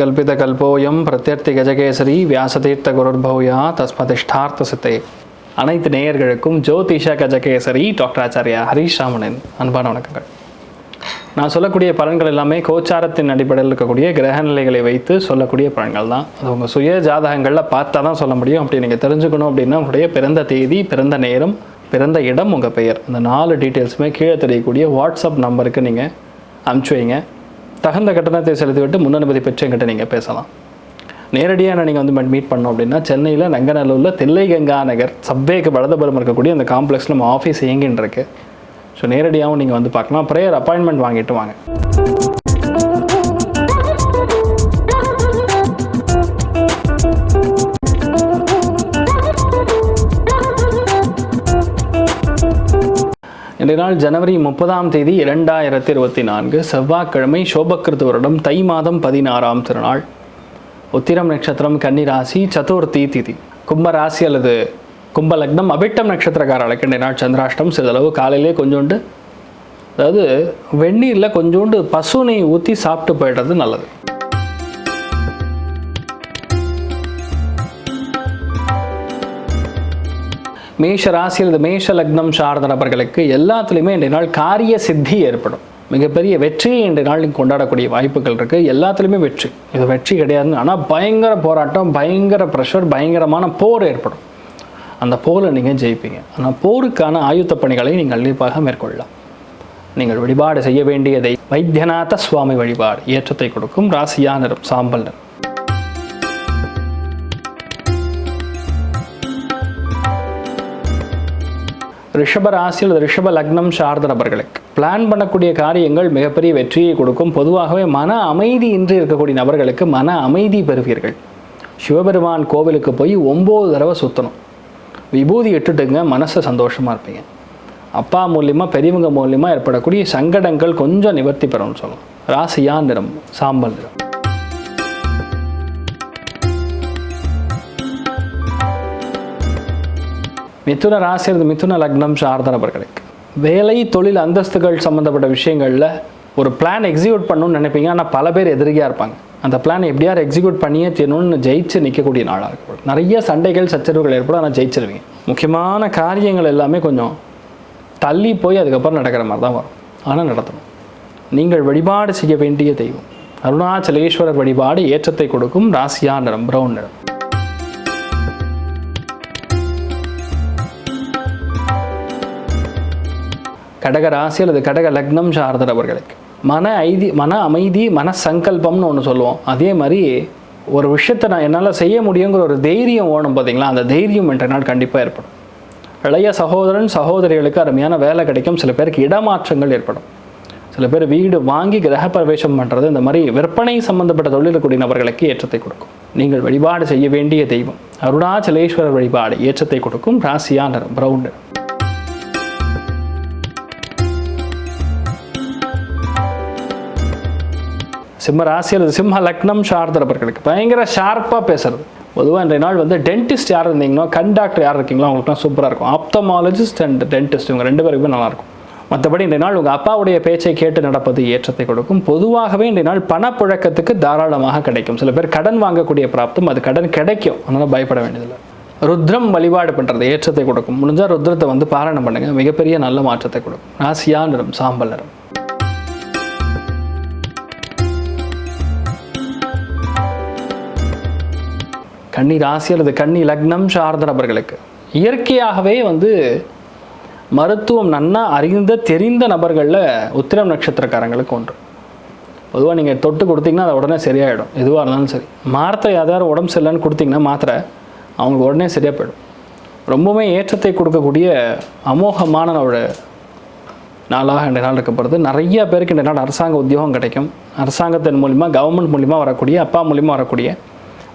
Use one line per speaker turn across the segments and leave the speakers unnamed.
அர்த்திகல்பிதகல்போயம் பிரத்யர்த்தி கஜகேசரி வியாசதீர்த்த குருர்பௌயா தஸ்மதிஷ்டார்த்த சித்தே அனைத்து நேயர்களுக்கும் ஜோதிஷ கஜகேசரி டாக்டர் ஆச்சாரியா ஹரீஷ் ராமனின் அன்பான வணக்கங்கள். நான் சொல்லக்கூடிய பலன்கள் எல்லாமே கோச்சாரத்தின் அடிப்படையில் இருக்கக்கூடிய கிரகநிலைகளை வைத்து சொல்லக்கூடிய பலன்கள் தான். அது உங்கள் சுய ஜாதகங்களில் பார்த்தா தான் சொல்ல முடியும். அப்படி நீங்கள் தெரிஞ்சுக்கணும் அப்படின்னா உங்களுடைய பிறந்த தேதி பிறந்த நேரம் பிறந்த இடம் உங்கள் பெயர். இந்த நாலு டீட்டெயில்ஸுமே கீழே தெரியக்கூடிய வாட்ஸ்அப் நம்பருக்கு நீங்கள் அனுப்பிச்சு வைங்க. தகுந்த கட்டணத்தை செலுத்திவிட்டு முன்னனுமதி பெற்று என்கிட்ட நீங்கள் பேசலாம். நேரடியாக நீங்கள் வந்து மீட் பண்ணோம் அப்படின்னா சென்னையில் நங்கநல்லூரில் தில்லை கங்கா நகர் சப்வேக்கு வலதுபுறம் இருக்கக்கூடிய அந்த காம்ப்ளெக்ஸில் நம்ம ஆஃபீஸ் இயங்கின்னு இருக்கு. ஸோ நேரடியாகவும் நீங்கள் வந்து பார்க்கலாம். ப்ரேயர் அப்பாயின்மெண்ட் வாங்கிட்டு வாங்க. நாள் ஜனவரி முப்பதாம் தேதி இரண்டாயிரத்தி இருபத்தி நான்கு செவ்வாய்க்கிழமை சோபக்கிருத்து வருடம் தை மாதம் பதினாறாம் திருநாள். உத்திரம் நட்சத்திரம் கன்னிராசி சதுர்த்தி திதி. கும்ப ராசி அல்லது கும்ப லக்னம் அவிட்டம் நட்சத்திரக்காரர்களுக்கு இன்றைய நாள் சந்திராஷ்டம். சிறிதளவு காலையிலே கொஞ்சோண்டு அதாவது வெந்நீரில் கொஞ்சோண்டு பசுனை ஊற்றி சாப்பிட்டு போயிடுறது நல்லது. மேஷ ராசி அல்லது மேஷ லக்னம் சார்ந்த நபர்களுக்கு எல்லாத்துலேயுமே இன்றைய நாள் காரிய சித்தி ஏற்படும். மிகப்பெரிய வெற்றியை இன்றைய நாள் நீங்கள் கொண்டாடக்கூடிய வாய்ப்புகள் இருக்குது எல்லாத்துலேயுமே வெற்றி. இது வெற்றி கிடையாது ஆனால் பயங்கர போராட்டம் பயங்கர ப்ரெஷர் பயங்கரமான போர் ஏற்படும். அந்த போரில் நீங்கள் ஜெயிப்பீங்க. ஆனால் போருக்கான ஆயுத்த பணிகளை நீங்கள் கண்டிப்பாக மேற்கொள்ளலாம். நீங்கள் வழிபாடு செய்ய வேண்டியதை வைத்தியநாத சுவாமி வழிபாடு ஏற்றத்தை கொடுக்கும் ராசியானரும் சாம்பல் நிறம். ரிஷப ராசி அல்லது ரிஷப லக்னம் சார்ந்த நபர்களுக்கு பிளான் பண்ணக்கூடிய காரியங்கள் மிகப்பெரிய வெற்றியை கொடுக்கும். பொதுவாகவே மன அமைதி இன்றி இருக்கக்கூடிய நபர்களுக்கு மன அமைதி பெறுவீர்கள். சிவபெருமான் கோவிலுக்கு போய் ஒம்பது தடவை சுற்றணும் விபூதி இட்டுட்டுங்க மனசு சந்தோஷமாக இருப்பீங்க. அப்பா மூலியமாக பெரியவங்க மூலியமாக ஏற்படக்கூடிய சங்கடங்கள் கொஞ்சம் நிவர்த்தி பெறணும்னு சொல்லலாம் ராசியா நிறம் சாம்பல் நிறம். மிதுன ராசி இருந்து மிதுன லக்னம் சார்ந்த நபர்களுக்கு. வேலை தொழில் அந்தஸ்துகள் சம்மந்தப்பட்ட விஷயங்களில் ஒரு பிளான் எக்ஸிக்யூட் பண்ணணும்னு நினைப்பீங்க. ஆனால் பல பேர் எதிரியாக இருப்பாங்க. அந்த பிளான் எப்படியார் எக்ஸிக்யூட் பண்ணியே தீரணும்னு ஜெயிச்சு நிற்கக்கூடிய நாளாக இருக்கும் நிறைய சண்டைகள் சச்சரவுகள் ஏற்படும். ஆனால் ஜெயிச்சிருவீங்க. முக்கியமான காரியங்கள் எல்லாமே கொஞ்சம் தள்ளி போய் அதுக்கப்புறம் நடக்கிற மாதிரி தான் வரும். ஆனால் நடத்தணும். நீங்கள் வழிபாடு செய்ய வேண்டிய தெய்வம். அருணாச்சலேஸ்வரர் வழிபாடு ஏற்றத்தை கொடுக்கும். ராசியா நிறம் பிரவுன் நிறம். கடக ராசி அல்லது கடக லக்னம் சார்ந்தவர்களுக்கு மன ஐதி மன அமைதி மன சங்கல்பம்னு ஒன்று சொல்லுவோம். அதே மாதிரி ஒரு விஷயத்தை நான் என்னால் செய்ய முடியுங்கிற ஒரு தைரியம் ஓணும் பார்த்தீங்களா அந்த தைரியம் என்ற நாள் கண்டிப்பாக ஏற்படும். இளைய சகோதரன் சகோதரிகளுக்கு அருமையான வேலை கிடைக்கும். சில பேருக்கு இடமாற்றங்கள் ஏற்படும். சில பேர் வீடு வாங்கி கிரகப்பிரவேசம் பண்ணுறது இந்த மாதிரி விற்பனை சம்பந்தப்பட்ட தொழிலக்கூடிய நபர்களுக்கு ஏற்றத்தை கொடுக்கும். நீங்கள் வழிபாடு செய்ய வேண்டிய தெய்வம். அருணாச்சலேஸ்வரர் வழிபாடு ஏற்றத்தை கொடுக்கும். ராசியான நிறம் சிம்ம ராசி அல்லது சிம்ம லக்னம் சார்ந்தவர்களுக்கு பயங்கர ஷார்ப்பாக பேசுறது. பொதுவாக இன்றைய நாள் வந்து டென்டிஸ்ட் யார் இருந்தீங்கன்னா கண்டாக்டர் யார் இருக்கீங்களோ அவங்களுக்குலாம் சூப்பராக இருக்கும். ஆப்தமாலஜிஸ்ட் அண்ட் டென்டிஸ்ட் இவங்க ரெண்டு பேருக்குமே நல்லாயிருக்கும் மற்றபடி இன்றைய நாள் உங்கள் அப்பாவுடைய பேச்சை கேட்டு நடப்பது ஏற்றத்தை கொடுக்கும். பொதுவாகவே இன்றைய நாள் பணப்புழக்கத்துக்கு தாராளமாக கிடைக்கும். சில பேர் கடன் வாங்கக்கூடிய பிராப்தம் அது கடன் கிடைக்கும். அதனால் பயப்பட வேண்டியதில்லை. ருத்ரம் வழிபாடு பண்ணுறது ஏற்றத்தை கொடுக்கும். முடிஞ்சால் ருத்ரத்தை வந்து பாராயணம் பண்ணுங்கள் மிகப்பெரிய நல்ல மாற்றத்தை கொடுக்கும். ராசியா நிறம் சாம்பல் நிறம். கன்னி ராசி அல்லது கன்னி லக்னம் சார்ந்த நபர்களுக்கு. இயற்கையாகவே வந்து மருத்துவம் நன்னா அறிந்த தெரிந்த நபர்களில் உத்திரம் நட்சத்திரக்காரங்களுக்கு ஒன்று. பொதுவாக நீங்கள் தொட்டு கொடுத்தீங்கன்னா அது உடனே சரியாயிடும் எதுவாக இருந்தாலும் சரி. மாத்திரை யாராவது உடம்பு சரியில்லைன்னு கொடுத்தீங்கன்னா மாத்திரை அவங்களுக்கு உடனே சரியாக போயிடும். ரொம்பவுமே ஏற்றத்தை கொடுக்கக்கூடிய அமோகமான ஒரு நாளாக இந்த நாள் இருக்கப்படுது நிறைய பேருக்கு இந்த நாள் அரசாங்க உத்தியோகம் கிடைக்கும். அரசாங்கத்தின் மூலிமா கவர்மெண்ட் மூலிமா வரக்கூடிய அப்பா மூலிமா வரக்கூடிய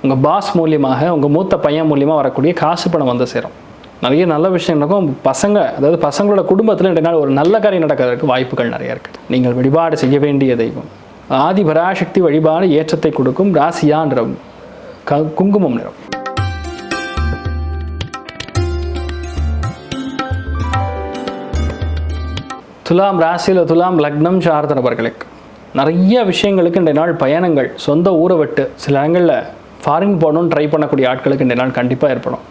உங்கள் பாஸ் மூலியமாக உங்கள் மூத்த பையன் மூலியமாக வரக்கூடிய காசு பணம் வந்து சேரும். நிறைய நல்ல விஷயம் நடக்கும். பசங்க அதாவது பசங்களோட குடும்பத்தில் இன்றைய நாள் ஒரு நல்ல காரியம் நடக்கிறதுக்கு வாய்ப்புகள் நிறைய இருக்குது நீங்கள் வழிபாடு செய்ய வேண்டிய தெய்வம். ஆதி பராசக்தி வழிபாடு ஏற்றத்தை கொடுக்கும் ராசியா நிறம் க குங்குமம் நிறம். துலாம் ராசியில் துலாம் லக்னம் சார்ந்த நபர்களுக்கு நிறைய விஷயங்களுக்கு இன்றைய நாள் பயணங்கள். சொந்த ஊரை விட்டு சில இடங்களில் ஃபாரின் போகணும்னு ட்ரை பண்ணக்கூடிய ஆட்களுக்கு இந்த நாள் கண்டிப்பாக ஏற்படும்.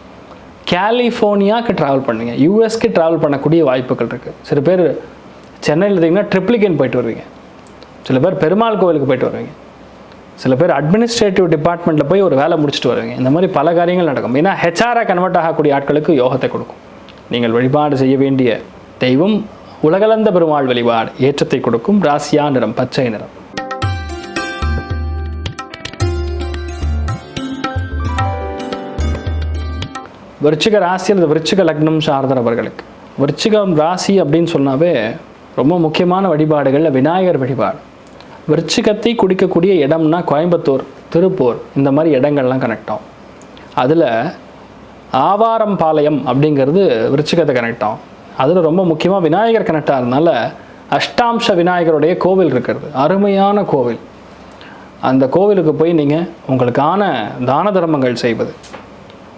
கலிஃபோர்னியாவுக்கு ட்ராவல் பண்ணுங்கள் யூஎஸ்க்கு ட்ராவல் பண்ணக்கூடிய வாய்ப்புகள் இருக்குது சில பேர் சென்னையில் இருந்தீங்கன்னா ட்ரிப்ளிகேன் போயிட்டு வருவீங்க. சில பேர் பெருமாள் கோவிலுக்கு போயிட்டு வருவீங்க. சில பேர் அட்மினிஸ்ட்ரேட்டிவ் டிபார்ட்மெண்ட்டில் போய் ஒரு வேலை முடிச்சுட்டு வருவீங்க. இந்த மாதிரி பல காரியங்கள் நடக்கும். ஏன்னா ஹெச்ஆராக கன்வெர்ட் ஆகக்கூடிய ஆட்களுக்கு யோகத்தை கொடுக்கும். நீங்கள் வழிபாடு செய்ய வேண்டிய தெய்வம் உலகளந்த பெருமாள் வழிபாடு ஏற்றத்தை கொடுக்கும். ராசியா நிறம் பச்சை நிறம். விருச்சிக ராசி அல்லது விருச்சிக லக்னம் சார்ந்தவர்களுக்கு விருச்சிகம் ராசி அப்படின்னு சொன்னாவே ரொம்ப முக்கியமான வழிபாடுகளில் விநாயகர் வழிபாடு. விருச்சிகத்தை குடிக்கக்கூடிய இடம்னா கோயம்புத்தூர் திருப்பூர் இந்த மாதிரி இடங்கள்லாம் கனெக்ட் ஆகும். அதில் ஆவாரம் பாளையம் அப்படிங்கிறது விருச்சிகத்தை கனெக்ட் ஆகும். அதில் ரொம்ப முக்கியமாக விநாயகர் கனெக்ட் ஆகிறதுனால அஷ்டாம்ச விநாயகருடைய கோவில் இருக்கிறது. அருமையான கோவில். அந்த கோவிலுக்கு போய் நீங்கள் உங்களுக்கான தான தர்மங்கள் செய்வது.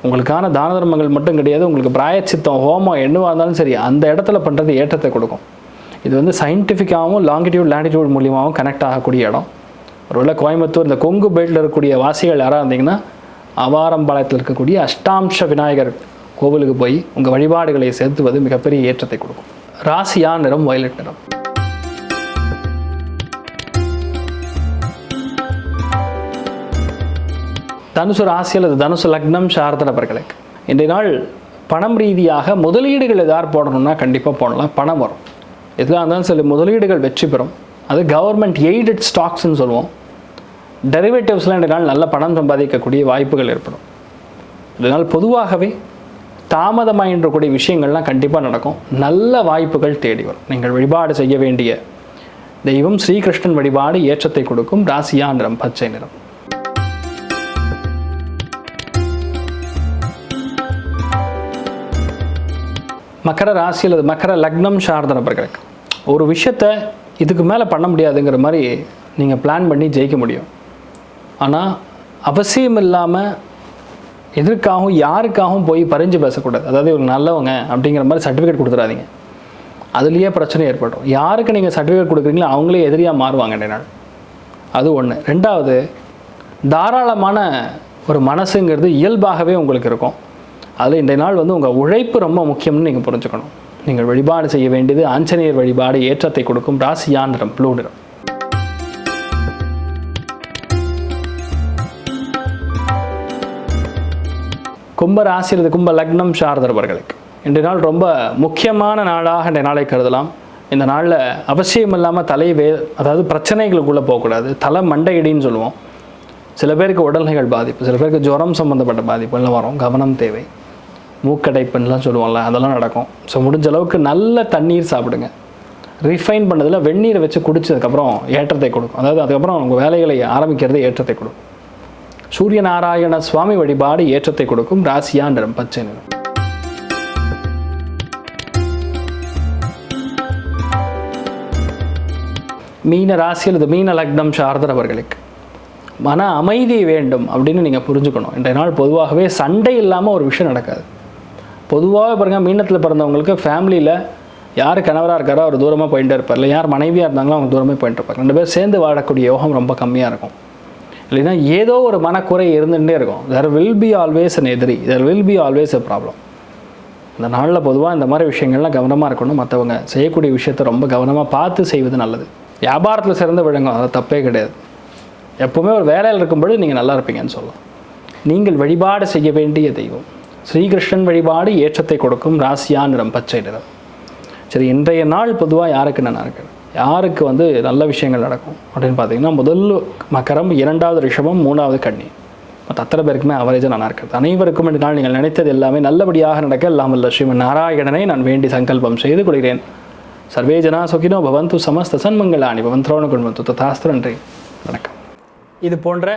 உங்களுக்கான தான தர்மங்கள் மட்டும் கிடையாது உங்களுக்கு பிராயச்சித்தம் ஹோமம் என்னவாக இருந்தாலும் சரி அந்த இடத்துல பண்ணுறது ஏற்றத்தை கொடுக்கும். இது வந்து சயின்டிஃபிக்காகவும் லாங்கிடியூட் லேண்டிடியூட் மூலியமாகவும் கனெக்ட் ஆகக்கூடிய இடம். ஒருவேளை கோயம்புத்தூர் இந்த கொங்கு பெல்ட்டில் இருக்கக்கூடிய வாசிகள் யாராக இருந்தீங்கன்னா அவாரம்பாளையத்தில் இருக்கக்கூடிய அஷ்டாம்ச விநாயகர் கோவிலுக்கு போய் உங்கள் வழிபாடுகளை செலுத்துவது மிகப்பெரிய ஏற்றத்தை கொடுக்கும். ராசியா நிறம் வயலட் நிறம்? தனுசு ராசி அல்லது தனுசு லக்னம் சார்ந்த நபர்களுக்கு. இன்றைய நாள் பணம் ரீதியாக முதலீடுகள் எதாவது போடணும்னா கண்டிப்பாக போடலாம். பணம் வரும். எதுவாக இருந்தாலும் சில முதலீடுகள் வெற்றி பெறும். அது கவர்மெண்ட் எய்டட் ஸ்டாக்ஸ்னு சொல்லுவோம். டெரிவேட்டிவ்ஸ்லாம் இன்றைய நாள் நல்ல பணம் சம்பாதிக்கக்கூடிய வாய்ப்புகள் ஏற்படும். இதனால் பொதுவாகவே தாமதமாயின்றக்கூடிய விஷயங்கள்லாம் கண்டிப்பாக நடக்கும். நல்ல வாய்ப்புகள் தேடி வரும். நீங்கள் வழிபாடு செய்ய வேண்டிய தெய்வம் ஸ்ரீகிருஷ்ணன் வழிபாடு ஏற்றத்தை கொடுக்கும். ராசியா நிறம் பச்சை நிறம். மக்கர ராசி அல்லது மக்கர லக்னம் சார்ந்த நபர்களுக்கு ஒரு விஷயத்தை இதுக்கு மேலே பண்ண முடியாதுங்கிற மாதிரி நீங்கள் பிளான் பண்ணி ஜெயிக்க முடியும். ஆனால் அவசியம் இல்லாமல் எதற்காகவும் யாருக்காகவும் போய் பறிஞ்சு பேசக்கூடாது. அதாவது ஒரு நல்லவங்க அப்படிங்கிற மாதிரி சர்டிஃபிகேட் கொடுத்துடாதீங்க அதுலேயே பிரச்சனை ஏற்படும். யாருக்கு நீங்கள் சர்டிஃபிகேட் கொடுக்குறீங்களோ அவங்களே எதிரியாக மாறுவாங்க இன்றைய நாள். அது ஒன்று ரெண்டாவது தாராளமான ஒரு மனசுங்கிறது இயல்பாகவே உங்களுக்கு இருக்கும். அதில் இன்றைய நாள் வந்து உங்கள் உழைப்பு ரொம்ப முக்கியம்னு நீங்கள் புரிஞ்சுக்கணும். நீங்கள் வழிபாடு செய்ய வேண்டியது ஆஞ்சநேயர் வழிபாடு ஏற்றத்தை கொடுக்கும் ராசியா நிறம் ப்ளூ நிறம். கும்ப ராசியிலிருந்து கும்ப லக்னம் சார்ந்தவர்களுக்கு இன்றைய நாள் ரொம்ப முக்கியமான நாளாக இந்த நாளை கருதலாம். இந்த நாளில் அவசியம் இல்லாமல் தலை வே அதாவது பிரச்சனைகளுக்குள்ளே போகக்கூடாது. தலை மண்டையடின்னு சொல்லுவோம். சில பேருக்கு உடல்நிலைகள் பாதிப்பு சில பேருக்கு ஜுரம் சம்மந்தப்பட்ட பாதிப்பு எல்லாம் வரும். கவனம் தேவை. மூக்கடைப்புன்னெலாம் சொல்லுவோம்ல அதெல்லாம் நடக்கும். ஸோ முடிஞ்ச அளவுக்கு நல்ல தண்ணீர் சாப்பிடுங்க. ரிஃபைன் பண்ணதில் வெந்நீரை வச்சு குடிச்சதுக்கப்புறம் ஏற்றத்தை கொடுக்கும். அதாவது அதுக்கப்புறம் உங்கள் வேலைகளை ஆரம்பிக்கிறது ஏற்றத்தை கொடுக்கும். சூரிய நாராயண சுவாமி வழிபாடு ஏற்றத்தை கொடுக்கும். ராசியா நிறம் பச்சை நிறம். மீன ராசி அல்லது மீன லக்னம் சார்ந்தவர்களுக்கு மன அமைதி வேண்டும் அப்படின்னு நீங்கள் புரிஞ்சுக்கணும். இன்றைய நாள் பொதுவாகவே சண்டை இல்லாமல் ஒரு விஷயம் நடக்காது. பொதுவாக பாருங்கள் மீனத்தில் பிறந்தவங்களுக்கு ஃபேமிலியில் யார் கணவராக இருக்காரோ அவர் தூரமாக போயிட்டே இருப்பார். இல்லை யார் மனைவியாக இருந்தாங்களோ அவங்க தூரமாக போயிட்டு இருப்பார் ரெண்டு பேர் சேர்ந்து வாழக்கூடிய யோகம் ரொம்ப கம்மியாக இருக்கும். இல்லைன்னா ஏதோ ஒரு மனக்குறை இருந்துகிட்டே இருக்கும். There will be always an எதிரி. There will be always a problem இந்த நாளில் பொதுவாக இந்த மாதிரி விஷயங்கள்லாம் கவனமாக இருக்கணும். மற்றவங்க செய்யக்கூடிய விஷயத்தை ரொம்ப கவனமாக பார்த்து செய்வது நல்லது. வியாபாரத்தில் சிறந்து விளங்கும். அது தப்பே கிடையாது. எப்போவுமே ஒரு வேலையில் இருக்கும்பொழுது நீங்கள் நல்லா இருப்பீங்கன்னு சொல்லலாம். நீங்கள் வழிபாடு செய்ய வேண்டிய தெய்வம். ஸ்ரீகிருஷ்ணன் வழிபாடு ஏற்றத்தை கொடுக்கும் ராசியா நிறம் பச்சை நிறம். சரி இன்றைய நாள் பொதுவாக யாருக்கு நல்லா இருக்கு? யாருக்கு வந்து நல்ல விஷயங்கள் நடக்கும்? அப்படின்னு பார்த்தீங்கன்னா முதல் மகரம் இரண்டாவது ரிஷபம் மூணாவது கன்னி. மற்ற அத்தனை பேருக்குமே அவரேஜாக நல்லா இருக்குது அனைவருக்கும் இந்த நாள் நீங்கள் நினைத்தது எல்லாமே நல்லபடியாக நடக்க. இல்லாமல் லட்சுமி நாராயணனை நான் வேண்டி சங்கல்பம் செய்து கொள்கிறேன். சர்வே ஜனா சுகினோ பவந்து சமஸ்த சன்மங்களாணி பவந்த்ரோண குண்பந்து ததாஸ்து நன்றி. வணக்கம். இது போன்ற